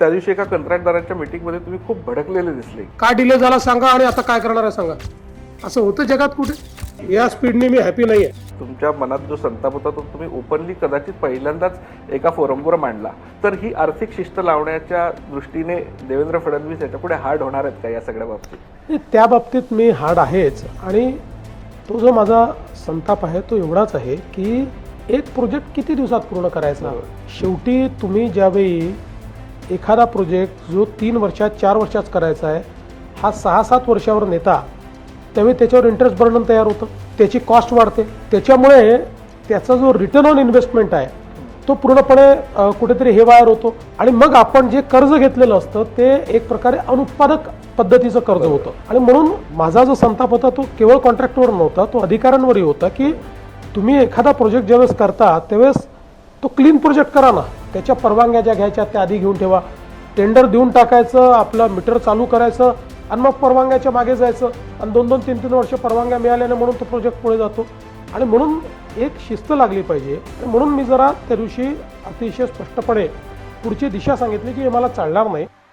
त्या दिवशी एका कंत्राटदाराच्या मीटिंगमध्ये तुम्ही खूप भडकलेले दिसले. का डिले झाला सांगा आणि आता काय करणार आहे सांगा. असं होतं जगात कुठे? या स्पीडने मी हॅपी नाही आहे तुमच्या मनात जो संताप होता तो तुम्ही ओपनली कदाचित पहिल्यांदाच एका फोरमवर मांडला. तर ही आर्थिक शिस्त लावण्याच्या दृष्टीने देवेंद्र फडणवीस याच्यापुढे हार्ड होणार आहेत का या सगळ्या बाबतीत? त्या बाबतीत मी हार्ड आहेच. आणि तो जो माझा संताप आहे तो एवढाच आहे की एक प्रोजेक्ट किती दिवसात पूर्ण करायचा? शेवटी तुम्ही ज्यावेळी एखादा प्रोजेक्ट जो तीन वर्षात चार वर्षात करायचा आहे हा सहा सात वर्षावर नेता त्यावेळी त्याच्यावर इंटरेस्ट बर्डन तयार होतं. त्याची कॉस्ट वाढते. त्याच्यामुळे त्याचा जो रिटर्न ऑन इन्व्हेस्टमेंट आहे तो पूर्णपणे कुठेतरी हे वायर होतो. आणि मग आपण जे कर्ज घेतलेलं असतं ते एक प्रकारे अनुत्पादक पद्धतीचं कर्ज होतं. आणि म्हणून माझा जो संताप होता तो केवळ कॉन्ट्रॅक्टवर नव्हता तो अधिकाऱ्यांवरही होता की तुम्ही एखादा प्रोजेक्ट ज्यावेळेस करता त्यावेळेस तो क्लीन प्रोजेक्ट करा ना. त्याच्या परवानग्या ज्या घ्यायच्या त्या आधी घेऊन ठेवा. टेंडर देऊन टाकायचं आपलं मीटर चालू करायचं आणि मग परवानग्याच्या मागे जायचं. आणि दोन दोन तीन तीन वर्ष परवानग्या मिळाल्याने म्हणून तो प्रोजेक्ट पुढे जातो. आणि म्हणून एक शिस्त लागली पाहिजे. म्हणून मी जरा त्या दिवशी अतिशय स्पष्टपणे पुढची दिशा सांगितली की हे मला चालणार नाही.